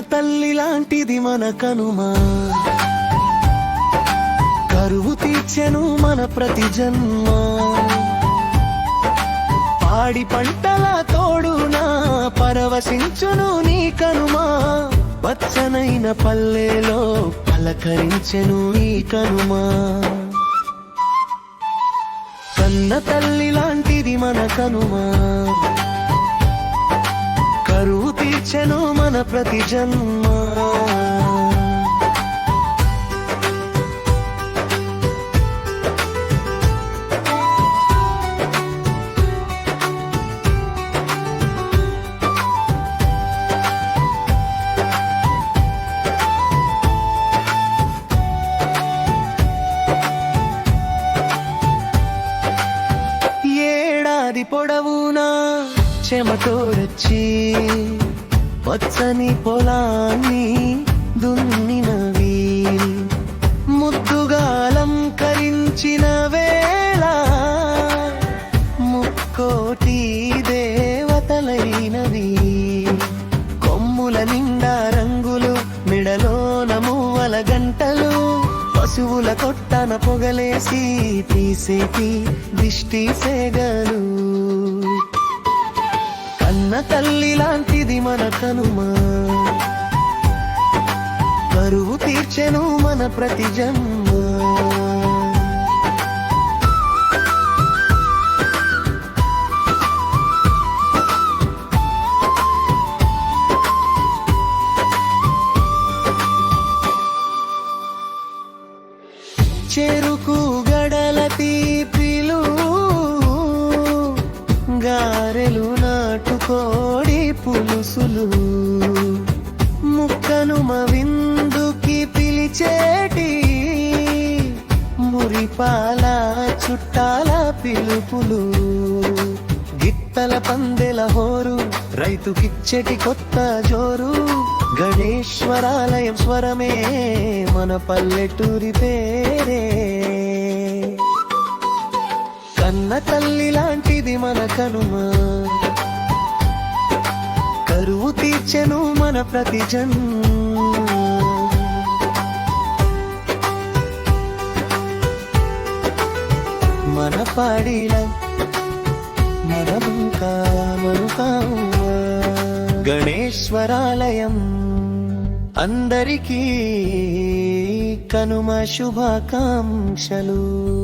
తల్లి లాంటిది మన కనుమా. కరువు తీర్చెను మన ప్రతి జన్మ. పాడి పంటల తోడునా పరవశించును నీ కనుమా. పచ్చనైన పల్లెలో పలకరించెను ఈ కనుమా. కన్న తల్లి లాంటిది మన కనుమా. కరువు తీర్చెను మన ప్రతి జన్మ. పొడవునా చెమటోరొచ్చి పచ్చని పొలాన్ని దున్నినవి ముద్దుగా అలంకరించిన వేళ ముక్కోటి దేవతలైనవి కొమ్ముల నిండా రంగులు మెడలోన మువ్వల గంటలు పశువుల కొట్టన పొగలేసి తీసేటి దిష్టి సేగలు. కన్న తల్లి లాంటిది మన కనుమ. కరువు తీర్చెను మన ప్రతి జన్మ చెరుకు గడల తీపి గారెలు నాటుకోడి పులుసులు. ముక్కను విందుకి పిలిచేటి మురిపాల చుట్టాల పిలుపులు. గిత్తల పందెల హోరు రైతుకిచ్చటి కొత్త జోరు. గణేశ్వరాలయం స్వరమే మన పల్లెటూరి పేరే. కన్న తల్లి ఇది మన కనుమా. కరువు తీర్చెను మన ప్రతి జన్మ మన పాడిల గణేశ్వరాలయం అందరికీ కనుమ శుభాకాంక్షలు.